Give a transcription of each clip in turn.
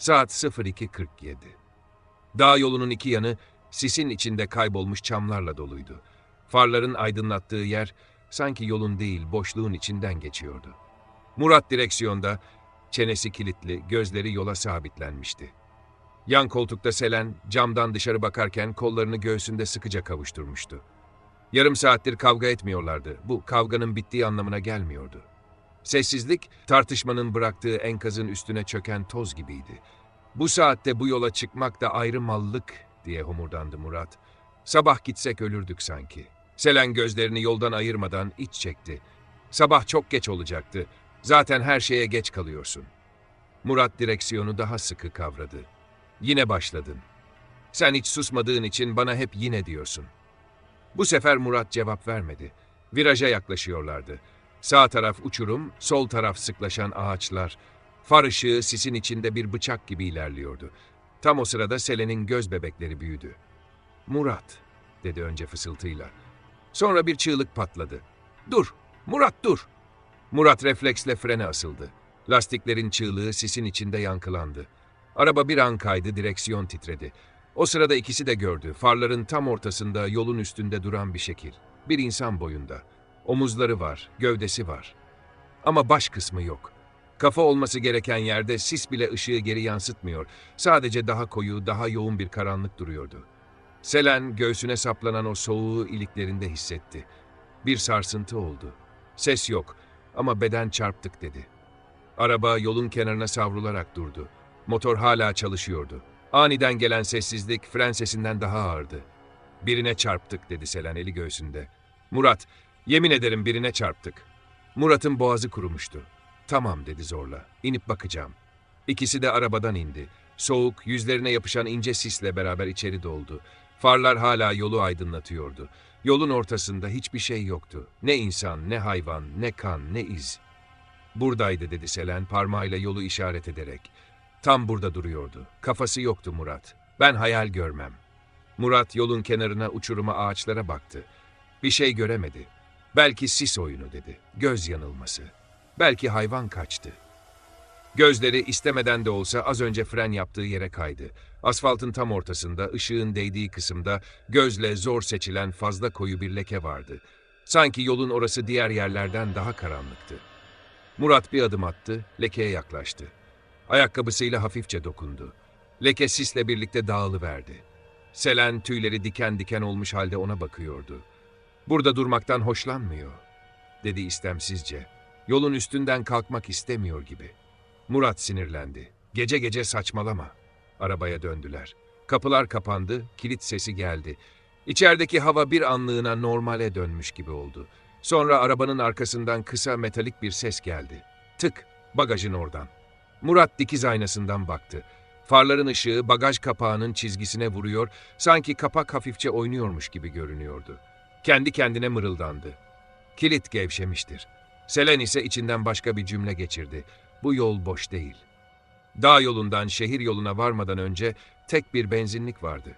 Saat 02.47. Dağ yolunun iki yanı sisin içinde kaybolmuş çamlarla doluydu. Farların aydınlattığı yer sanki yolun değil boşluğun içinden geçiyordu. Murat direksiyonda, çenesi kilitli, gözleri yola sabitlenmişti. Yan koltukta Selen camdan dışarı bakarken kollarını göğsünde sıkıca kavuşturmuştu. Yarım saattir kavga etmiyorlardı. Bu kavganın bittiği anlamına gelmiyordu. Sessizlik, tartışmanın bıraktığı enkazın üstüne çöken toz gibiydi. Bu saatte bu yola çıkmak da ayrı mallık diye homurdandı Murat. Sabah gitsek ölürdük sanki. Selen gözlerini yoldan ayırmadan iç çekti. Sabah çok geç olacaktı. Zaten her şeye geç kalıyorsun. Murat direksiyonu daha sıkı kavradı. Yine başladın. Sen hiç susmadığın için bana hep yine diyorsun. Bu sefer Murat cevap vermedi. Viraja yaklaşıyorlardı. Sağ taraf uçurum, sol taraf sıklaşan ağaçlar. Far ışığı sisin içinde bir bıçak gibi ilerliyordu. Tam o sırada Selen'in göz bebekleri büyüdü. Murat, dedi önce fısıltıyla. Sonra bir çığlık patladı. Dur, Murat dur. Murat refleksle frene asıldı. Lastiklerin çığlığı sisin içinde yankılandı. Araba bir an kaydı, direksiyon titredi. O sırada ikisi de gördü. Farların tam ortasında yolun üstünde duran bir şekil. Bir insan boyunda. Omuzları var, gövdesi var. Ama baş kısmı yok. Kafa olması gereken yerde sis bile ışığı geri yansıtmıyor. Sadece daha koyu, daha yoğun bir karanlık duruyordu. Selen göğsüne saplanan o soğuğu iliklerinde hissetti. Bir sarsıntı oldu. Ses yok ama beden çarptık dedi. Araba yolun kenarına savrularak durdu. Motor hala çalışıyordu. Aniden gelen sessizlik fren sesinden daha ağırdı. Birine çarptık dedi Selen eli göğsünde. Murat, yemin ederim birine çarptık. Murat'ın boğazı kurumuştu. Tamam dedi zorla. İnip bakacağım. İkisi de arabadan indi. Soğuk, yüzlerine yapışan ince sisle beraber içeri doldu. Farlar hala yolu aydınlatıyordu. Yolun ortasında hiçbir şey yoktu. Ne insan, ne hayvan, ne kan, ne iz. Buradaydı dedi Selen parmağıyla yolu işaret ederek. Tam burada duruyordu. Kafası yoktu Murat. Ben hayal görmem. Murat yolun kenarına uçuruma ağaçlara baktı. Bir şey göremedi. Belki sis oyunu dedi. Göz yanılması. Belki hayvan kaçtı. Gözleri istemeden de olsa az önce fren yaptığı yere kaydı. Asfaltın tam ortasında, ışığın değdiği kısımda gözle zor seçilen fazla koyu bir leke vardı. Sanki yolun orası diğer yerlerden daha karanlıktı. Murat bir adım attı, lekeye yaklaştı. Ayakkabısıyla hafifçe dokundu. Leke sisle birlikte dağılıverdi. Selen tüyleri diken diken olmuş halde ona bakıyordu. Burada durmaktan hoşlanmıyor, dedi istemsizce. Yolun üstünden kalkmak istemiyor gibi. Murat sinirlendi. Gece gece saçmalama. Arabaya döndüler. Kapılar kapandı, kilit sesi geldi. İçerideki hava bir anlığına normale dönmüş gibi oldu. Sonra arabanın arkasından kısa metalik bir ses geldi. Tık, bagajın oradan. Murat dikiz aynasından baktı. Farların ışığı bagaj kapağının çizgisine vuruyor, sanki kapak hafifçe oynuyormuş gibi görünüyordu. Kendi kendine mırıldandı. Kilit gevşemiştir. Selen ise içinden başka bir cümle geçirdi. Bu yol boş değil. Dağ yolundan şehir yoluna varmadan önce tek bir benzinlik vardı.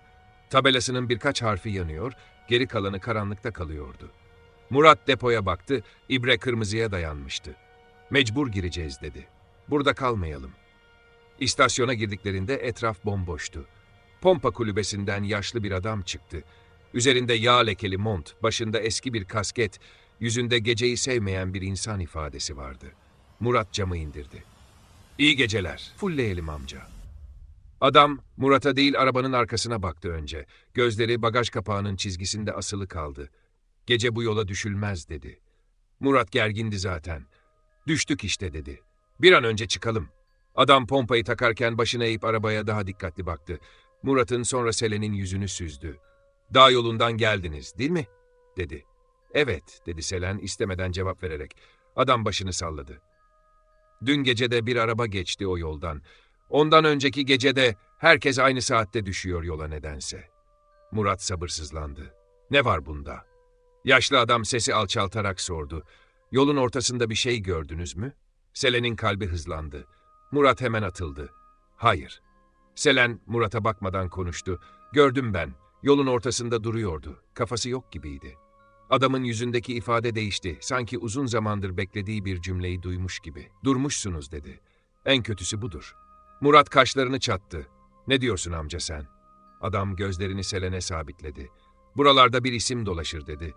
Tabelasının birkaç harfi yanıyor, geri kalanı karanlıkta kalıyordu. Murat depoya baktı, ibre kırmızıya dayanmıştı. Mecbur gireceğiz dedi. Burada kalmayalım. İstasyona girdiklerinde etraf bomboştu. Pompa kulübesinden yaşlı bir adam çıktı. Üzerinde yağ lekeli mont, başında eski bir kasket, yüzünde geceyi sevmeyen bir insan ifadesi vardı. Murat camı indirdi. İyi geceler, fulleyelim amca. Adam Murat'a değil arabanın arkasına baktı önce. Gözleri bagaj kapağının çizgisinde asılı kaldı. Gece bu yola düşülmez dedi. Murat gergindi zaten. Düştük işte dedi. Bir an önce çıkalım. Adam pompayı takarken başını eğip arabaya daha dikkatli baktı. Murat'ın sonra Selen'in yüzünü süzdü. Dağ yolundan geldiniz değil mi? dedi. Evet dedi Selen istemeden cevap vererek. Adam başını salladı. Dün gece de bir araba geçti o yoldan. Ondan önceki gecede herkes aynı saatte düşüyor yola nedense. Murat sabırsızlandı. Ne var bunda? Yaşlı adam sesi alçaltarak sordu. Yolun ortasında bir şey gördünüz mü? Selen'in kalbi hızlandı. Murat hemen atıldı. Hayır. Selen Murat'a bakmadan konuştu. Gördüm ben. Yolun ortasında duruyordu. Kafası yok gibiydi. Adamın yüzündeki ifade değişti. Sanki uzun zamandır beklediği bir cümleyi duymuş gibi. Durmuşsunuz dedi. En kötüsü budur. Murat kaşlarını çattı. Ne diyorsun amca sen? Adam gözlerini Selen'e sabitledi. Buralarda bir isim dolaşır dedi.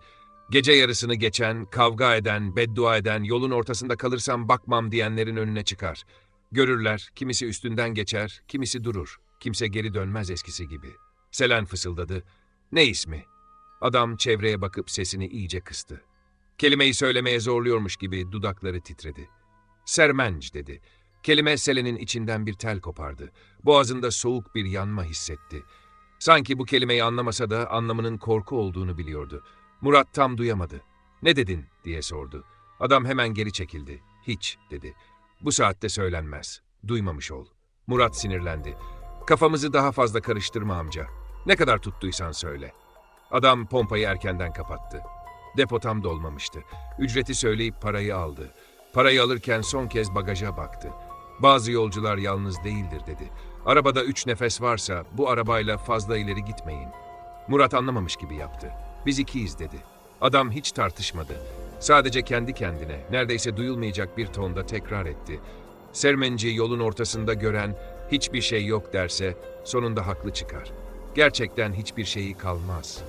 Gece yarısını geçen, kavga eden, beddua eden, yolun ortasında kalırsam bakmam diyenlerin önüne çıkar. Görürler, kimisi üstünden geçer, kimisi durur. Kimse geri dönmez eskisi gibi. Selen fısıldadı. Ne ismi? Adam çevreye bakıp sesini iyice kıstı. Kelimeyi söylemeye zorluyormuş gibi dudakları titredi. Sermenc dedi. Kelime Selen'in içinden bir tel kopardı. Boğazında soğuk bir yanma hissetti. Sanki bu kelimeyi anlamasa da anlamının korku olduğunu biliyordu. Murat tam duyamadı. Ne dedin diye sordu. Adam hemen geri çekildi. Hiç dedi. Bu saatte söylenmez. Duymamış ol. Murat sinirlendi. Kafamızı daha fazla karıştırma amca. Ne kadar tuttuysan söyle. Adam pompayı erkenden kapattı. Depo tam dolmamıştı. Ücreti söyleyip parayı aldı. Parayı alırken son kez bagaja baktı. Bazı yolcular yalnız değildir dedi. Arabada üç nefes varsa bu arabayla fazla ileri gitmeyin. Murat anlamamış gibi yaptı. Biz ikiyiz dedi. Adam hiç tartışmadı. Sadece kendi kendine, neredeyse duyulmayacak bir tonda tekrar etti. Sermenci yolun ortasında gören hiçbir şey yok derse sonunda haklı çıkar. Gerçekten hiçbir şeyi kalmaz.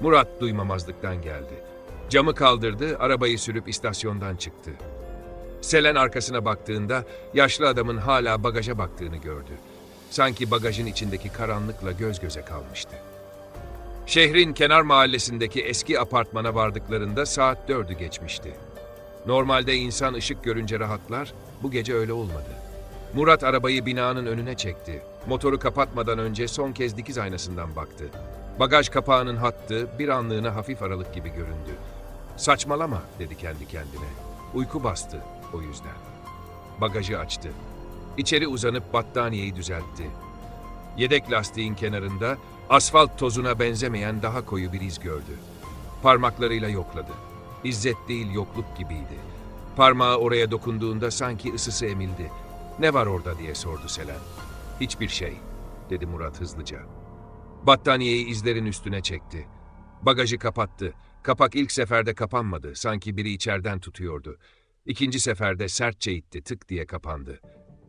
Murat duymamazlıktan geldi. Camı kaldırdı, arabayı sürüp istasyondan çıktı. Selen arkasına baktığında yaşlı adamın hala bagaja baktığını gördü. Sanki bagajın içindeki karanlıkla göz göze kalmıştı. Şehrin kenar mahallesindeki eski apartmana vardıklarında saat dördü geçmişti. Normalde insan ışık görünce rahatlar, bu gece öyle olmadı. Murat arabayı binanın önüne çekti. Motoru kapatmadan önce son kez dikiz aynasından baktı. Bagaj kapağının hattı bir anlığına hafif aralık gibi göründü. Saçmalama dedi kendi kendine. Uyku bastı o yüzden. Bagajı açtı. İçeri uzanıp battaniyeyi düzeltti. Yedek lastiğin kenarında asfalt tozuna benzemeyen daha koyu bir iz gördü. Parmaklarıyla yokladı. İzzet değil yokluk gibiydi. Parmağı oraya dokunduğunda sanki ısısı emildi. Ne var orada diye sordu Selen. Hiçbir şey, dedi Murat hızlıca. Battaniyeyi izlerin üstüne çekti. Bagajı kapattı. Kapak ilk seferde kapanmadı. Sanki biri içeriden tutuyordu. İkinci seferde sertçe itti, tık diye kapandı.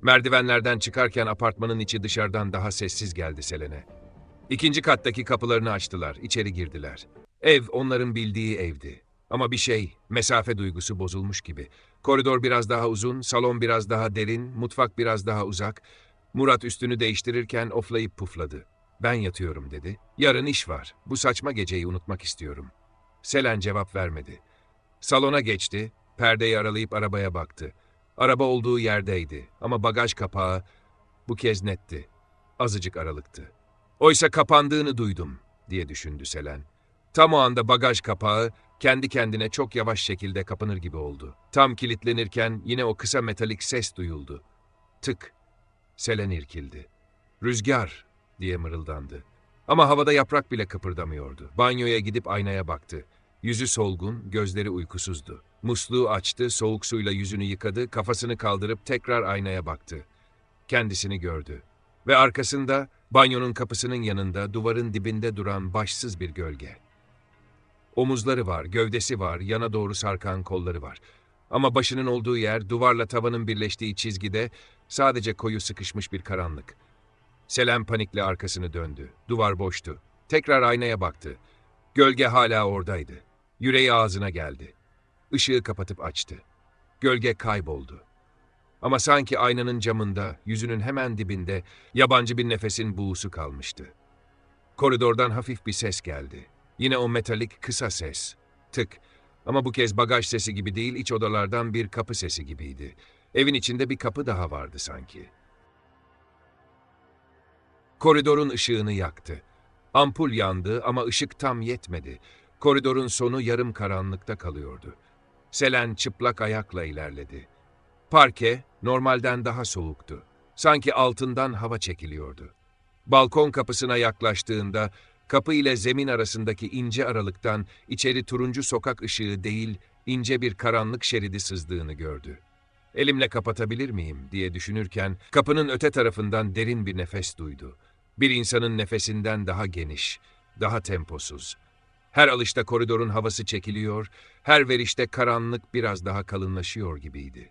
Merdivenlerden çıkarken apartmanın içi dışarıdan daha sessiz geldi Selen'e. İkinci kattaki kapılarını açtılar, içeri girdiler. Ev onların bildiği evdi. Ama bir şey, mesafe duygusu bozulmuş gibi. Koridor biraz daha uzun, salon biraz daha derin, mutfak biraz daha uzak. Murat üstünü değiştirirken oflayıp pufladı. Ben yatıyorum dedi. Yarın iş var. Bu saçma geceyi unutmak istiyorum. Selen cevap vermedi. Salona geçti, perdeyi aralayıp arabaya baktı. Araba olduğu yerdeydi ama bagaj kapağı bu kez netti. Azıcık aralıktı. Oysa kapandığını duydum diye düşündü Selen. Tam o anda bagaj kapağı kendi kendine çok yavaş şekilde kapanır gibi oldu. Tam kilitlenirken yine o kısa metalik ses duyuldu. Tık. Selen irkildi. Rüzgar diye mırıldandı. Ama havada yaprak bile kıpırdamıyordu. Banyoya gidip aynaya baktı. Yüzü solgun, gözleri uykusuzdu. Musluğu açtı, soğuk suyla yüzünü yıkadı, kafasını kaldırıp tekrar aynaya baktı. Kendisini gördü. Ve arkasında, banyonun kapısının yanında, duvarın dibinde duran başsız bir gölge. Omuzları var, gövdesi var, yana doğru sarkan kolları var. Ama başının olduğu yer, duvarla tavanın birleştiği çizgide sadece koyu sıkışmış bir karanlık. Selen panikle arkasını döndü. Duvar boştu. Tekrar aynaya baktı. Gölge hala oradaydı. Yüreği ağzına geldi. Işığı kapatıp açtı. Gölge kayboldu. Ama sanki aynanın camında, yüzünün hemen dibinde yabancı bir nefesin buğusu kalmıştı. Koridordan hafif bir ses geldi. Yine o metalik kısa ses. Tık. Ama bu kez bagaj sesi gibi değil, iç odalardan bir kapı sesi gibiydi. Evin içinde bir kapı daha vardı sanki. Koridorun ışığını yaktı. Ampul yandı ama ışık tam yetmedi. Koridorun sonu yarım karanlıkta kalıyordu. Selen çıplak ayakla ilerledi. Parke normalden daha soğuktu. Sanki altından hava çekiliyordu. Balkon kapısına yaklaştığında kapı ile zemin arasındaki ince aralıktan içeri turuncu sokak ışığı değil, ince bir karanlık şeridi sızdığını gördü. Elimle kapatabilir miyim diye düşünürken kapının öte tarafından derin bir nefes duydu. Bir insanın nefesinden daha geniş, daha temposuz. Her alışta koridorun havası çekiliyor, her verişte karanlık biraz daha kalınlaşıyor gibiydi.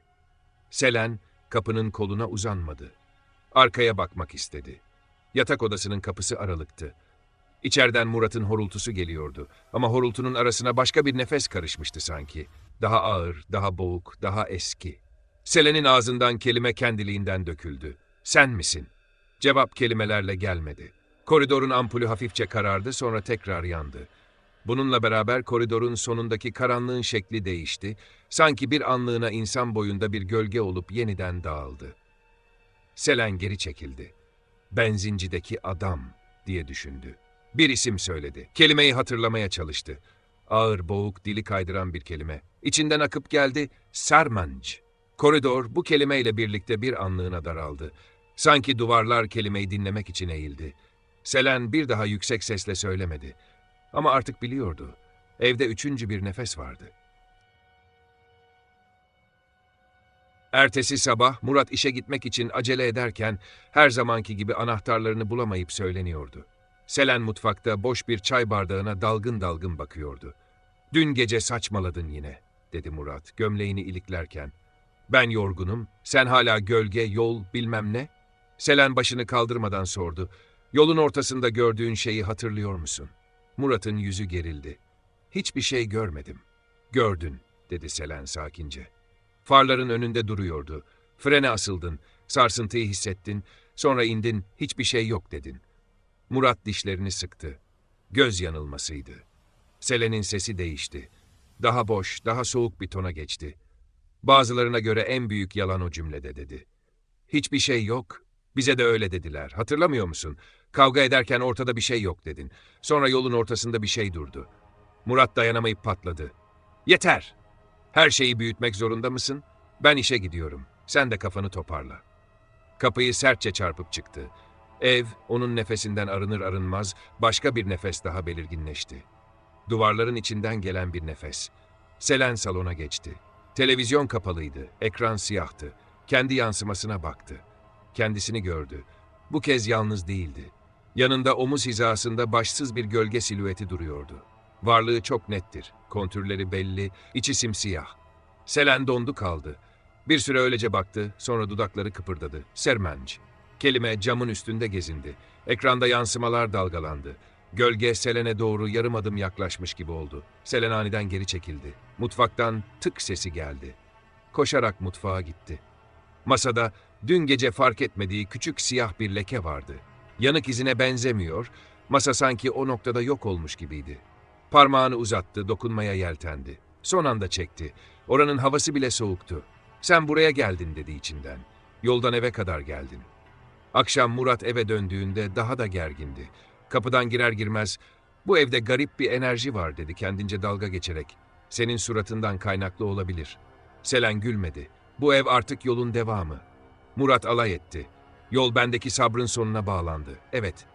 Selen kapının koluna uzanmadı. Arkaya bakmak istedi. Yatak odasının kapısı aralıktı. İçeriden Murat'ın horultusu geliyordu ama horultunun arasına başka bir nefes karışmıştı sanki. Daha ağır, daha boğuk, daha eski. Selen'in ağzından kelime kendiliğinden döküldü. Sen misin? Cevap kelimelerle gelmedi. Koridorun ampulü hafifçe karardı sonra tekrar yandı. Bununla beraber koridorun sonundaki karanlığın şekli değişti. Sanki bir anlığına insan boyunda bir gölge olup yeniden dağıldı. Selen geri çekildi. Benzincideki adam diye düşündü. Bir isim söyledi. Kelimeyi hatırlamaya çalıştı. Ağır, boğuk, dili kaydıran bir kelime. İçinden akıp geldi. Sarmanc. Koridor bu kelimeyle birlikte bir anlığına daraldı. Sanki duvarlar kelimeyi dinlemek için eğildi. Selen bir daha yüksek sesle söylemedi. Ama artık biliyordu. Evde üçüncü bir nefes vardı. Ertesi sabah Murat işe gitmek için acele ederken her zamanki gibi anahtarlarını bulamayıp söyleniyordu. Selen mutfakta boş bir çay bardağına dalgın dalgın bakıyordu. Dün gece saçmaladın yine, dedi Murat gömleğini iliklerken. Ben yorgunum, sen hala gölge, yol, bilmem ne. Selen başını kaldırmadan sordu. Yolun ortasında gördüğün şeyi hatırlıyor musun? Murat'ın yüzü gerildi. Hiçbir şey görmedim. Gördün, dedi Selen sakince. Farların önünde duruyordu. Frene asıldın, sarsıntıyı hissettin, sonra indin, hiçbir şey yok dedin. Murat dişlerini sıktı. Göz yanılmasıydı. Selen'in sesi değişti. Daha boş, daha soğuk bir tona geçti. Bazılarına göre en büyük yalan o cümlede dedi. Hiçbir şey yok. Bize de öyle dediler. Hatırlamıyor musun? Kavga ederken ortada bir şey yok dedin. Sonra yolun ortasında bir şey durdu. Murat dayanamayıp patladı. Yeter! Her şeyi büyütmek zorunda mısın? Ben işe gidiyorum. Sen de kafanı toparla. Kapıyı sertçe çarpıp çıktı. Ev, onun nefesinden arınır arınmaz başka bir nefes daha belirginleşti. Duvarların içinden gelen bir nefes. Selen salona geçti. Televizyon kapalıydı, ekran siyahtı. Kendi yansımasına baktı. Kendisini gördü. Bu kez yalnız değildi. Yanında omuz hizasında başsız bir gölge silüeti duruyordu. Varlığı çok nettir, kontürleri belli, içi simsiyah. Selen dondu kaldı. Bir süre öylece baktı, sonra dudakları kıpırdadı. Sermenc. Kelime camın üstünde gezindi. Ekranda yansımalar dalgalandı. Gölge Selen'e doğru yarım adım yaklaşmış gibi oldu. Selen aniden geri çekildi. Mutfaktan tık sesi geldi. Koşarak mutfağa gitti. Masada dün gece fark etmediği küçük siyah bir leke vardı. Yanık izine benzemiyor, masa sanki o noktada yok olmuş gibiydi. Parmağını uzattı, dokunmaya yeltendi. Son anda çekti. Oranın havası bile soğuktu. Sen buraya geldin dedi içinden. Yoldan eve kadar geldin. Akşam Murat eve döndüğünde daha da gergindi. Kapıdan girer girmez, bu evde garip bir enerji var dedi kendince dalga geçerek. Senin suratından kaynaklı olabilir. Selen gülmedi. Bu ev artık yolun devamı. Murat alay etti. Yol bendeki sabrın sonuna bağlandı. Evet.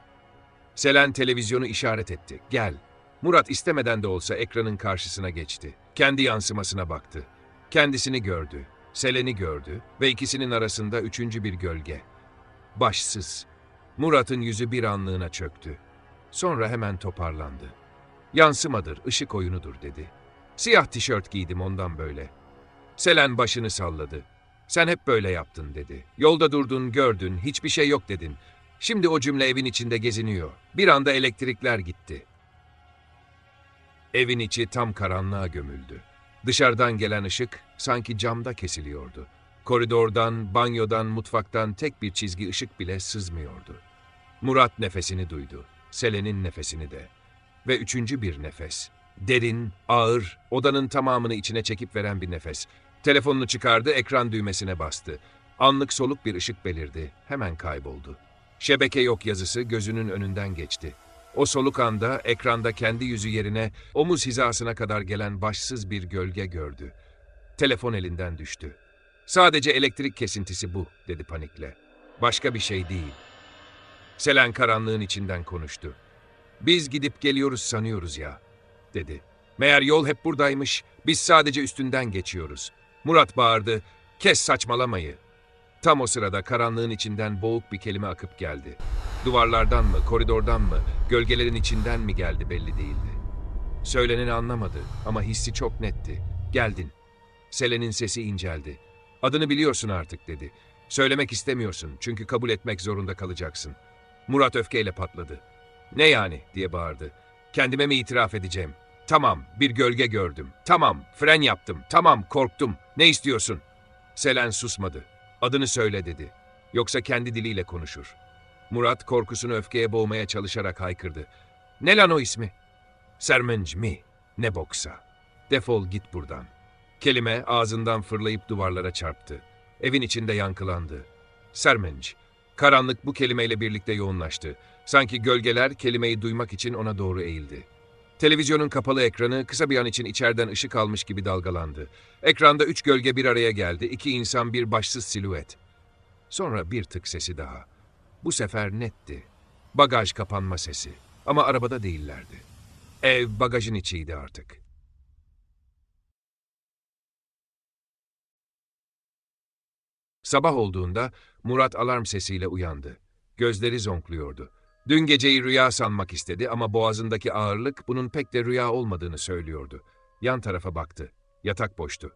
Selen televizyonu işaret etti. Gel. Murat istemeden de olsa ekranın karşısına geçti. Kendi yansımasına baktı. Kendisini gördü. Selen'i gördü ve ikisinin arasında üçüncü bir gölge. Başsız. Murat'ın yüzü bir anlığına çöktü. Sonra hemen toparlandı. Yansımadır, ışık oyunudur dedi. Siyah tişört giydim ondan böyle. Selen başını salladı. Sen hep böyle yaptın dedi. Yolda durdun, gördün, hiçbir şey yok dedin. Şimdi o cümle evin içinde geziniyor. Bir anda elektrikler gitti. Evin içi tam karanlığa gömüldü. Dışarıdan gelen ışık sanki camda kesiliyordu. Koridordan, banyodan, mutfaktan tek bir çizgi ışık bile sızmıyordu. Murat nefesini duydu. Selen'in nefesini de. Ve üçüncü bir nefes. Derin, ağır, odanın tamamını içine çekip veren bir nefes. Telefonunu çıkardı, ekran düğmesine bastı. Anlık soluk bir ışık belirdi. Hemen kayboldu. Şebeke yok yazısı gözünün önünden geçti. O soluk anda ekranda kendi yüzü yerine omuz hizasına kadar gelen başsız bir gölge gördü. Telefon elinden düştü. Sadece elektrik kesintisi bu, dedi panikle. Başka bir şey değil. Selen karanlığın içinden konuştu. Biz gidip geliyoruz sanıyoruz ya, dedi. Meğer yol hep buradaymış, biz sadece üstünden geçiyoruz. Murat bağırdı, kes saçmalamayı. Tam o sırada karanlığın içinden boğuk bir kelime akıp geldi. Duvarlardan mı, koridordan mı, gölgelerin içinden mi geldi belli değildi. Söyleneni anlamadı ama hissi çok netti. Geldin. Selen'in sesi inceldi. Adını biliyorsun artık dedi. Söylemek istemiyorsun çünkü kabul etmek zorunda kalacaksın. Murat öfkeyle patladı. Ne yani diye bağırdı. Kendime mi itiraf edeceğim? Tamam, bir gölge gördüm. Tamam, fren yaptım. Tamam, korktum. Ne istiyorsun? Selen susmadı. Adını söyle dedi. Yoksa kendi diliyle konuşur. Murat korkusunu öfkeye boğmaya çalışarak haykırdı. Ne lan o ismi? Sermenc mi? Ne boksa. Defol git buradan. Kelime ağzından fırlayıp duvarlara çarptı. Evin içinde yankılandı. Sermenc. Karanlık bu kelimeyle birlikte yoğunlaştı. Sanki gölgeler kelimeyi duymak için ona doğru eğildi. Televizyonun kapalı ekranı kısa bir an için içeriden ışık almış gibi dalgalandı. Ekranda üç gölge bir araya geldi. İki insan bir başsız silüet. Sonra bir tık sesi daha. Bu sefer netti. Bagaj kapanma sesi. Ama arabada değillerdi. Ev bagajın içiydi artık. Sabah olduğunda Murat alarm sesiyle uyandı. Gözleri zonkluyordu. Dün geceyi rüya sanmak istedi ama boğazındaki ağırlık bunun pek de rüya olmadığını söylüyordu. Yan tarafa baktı. Yatak boştu.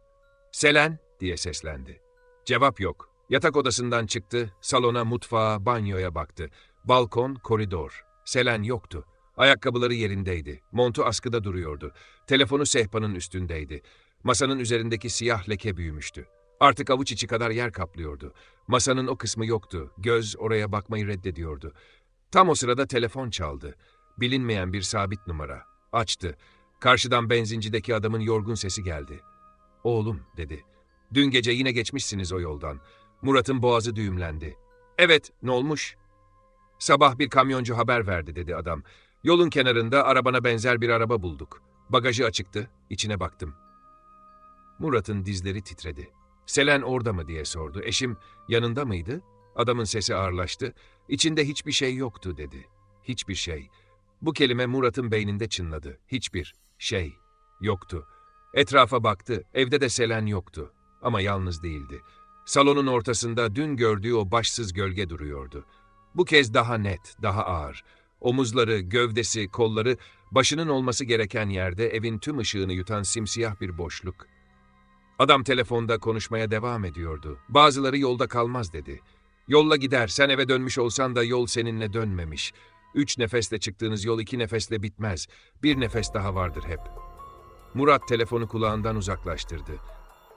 Selen diye seslendi. Cevap yok. Yatak odasından çıktı, salona, mutfağa, banyoya baktı. Balkon, koridor. Selen yoktu. Ayakkabıları yerindeydi. Montu askıda duruyordu. Telefonu sehpanın üstündeydi. Masanın üzerindeki siyah leke büyümüştü. Artık avuç içi kadar yer kaplıyordu. Masanın o kısmı yoktu. Göz oraya bakmayı reddediyordu. Tam o sırada telefon çaldı. Bilinmeyen bir sabit numara. Açtı. Karşıdan benzincideki adamın yorgun sesi geldi. Oğlum dedi. Dün gece yine geçmişsiniz o yoldan. Murat'ın boğazı düğümlendi. Evet, ne olmuş? Sabah bir kamyoncu haber verdi dedi adam. Yolun kenarında arabana benzer bir araba bulduk. Bagajı açıktı, içine baktım. Murat'ın dizleri titredi. Selen orada mı diye sordu. Eşim yanında mıydı? Adamın sesi ağırlaştı. İçinde hiçbir şey yoktu dedi. Hiçbir şey. Bu kelime Murat'ın beyninde çınladı. Hiçbir şey yoktu. Etrafa baktı. Evde de Selen yoktu. Ama yalnız değildi. Salonun ortasında dün gördüğü o başsız gölge duruyordu. Bu kez daha net, daha ağır. Omuzları, gövdesi, kolları, başının olması gereken yerde evin tüm ışığını yutan simsiyah bir boşluk. Adam telefonda konuşmaya devam ediyordu. Bazıları yolda kalmaz dedi. Yolla gider, sen eve dönmüş olsan da yol seninle dönmemiş. Üç nefesle çıktığınız yol iki nefesle bitmez. Bir nefes daha vardır hep. Murat telefonu kulağından uzaklaştırdı.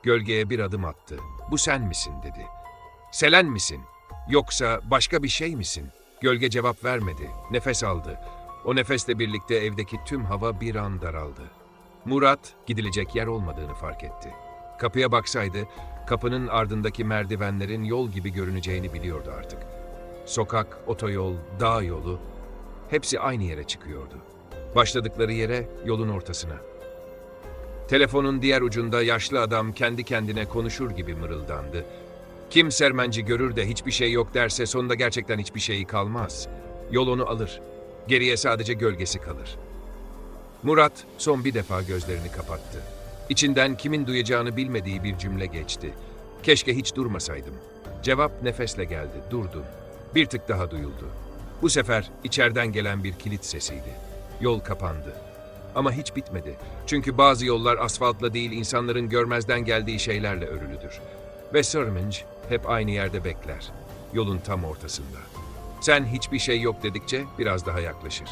Gölgeye bir adım attı. Bu sen misin dedi. Selen misin? Yoksa başka bir şey misin? Gölge cevap vermedi. Nefes aldı. O nefesle birlikte evdeki tüm hava bir an daraldı. Murat gidilecek yer olmadığını fark etti. Kapıya baksaydı, kapının ardındaki merdivenlerin yol gibi görüneceğini biliyordu artık. Sokak, otoyol, dağ yolu hepsi aynı yere çıkıyordu. Başladıkları yere yolun ortasına. Telefonun diğer ucunda yaşlı adam kendi kendine konuşur gibi mırıldandı. Kim sermenci görür de hiçbir şey yok derse sonunda gerçekten hiçbir şeyi kalmaz. Yol onu alır. Geriye sadece gölgesi kalır. Murat son bir defa gözlerini kapattı. İçinden kimin duyacağını bilmediği bir cümle geçti. Keşke hiç durmasaydım. Cevap nefesle geldi, durdun. Bir tık daha duyuldu. Bu sefer içeriden gelen bir kilit sesiydi. Yol kapandı. Ama hiç bitmedi. Çünkü bazı yollar asfaltla değil insanların görmezden geldiği şeylerle örülüdür. Ve Sirminge hep aynı yerde bekler. Yolun tam ortasında. Sen hiçbir şey yok dedikçe biraz daha yaklaşır.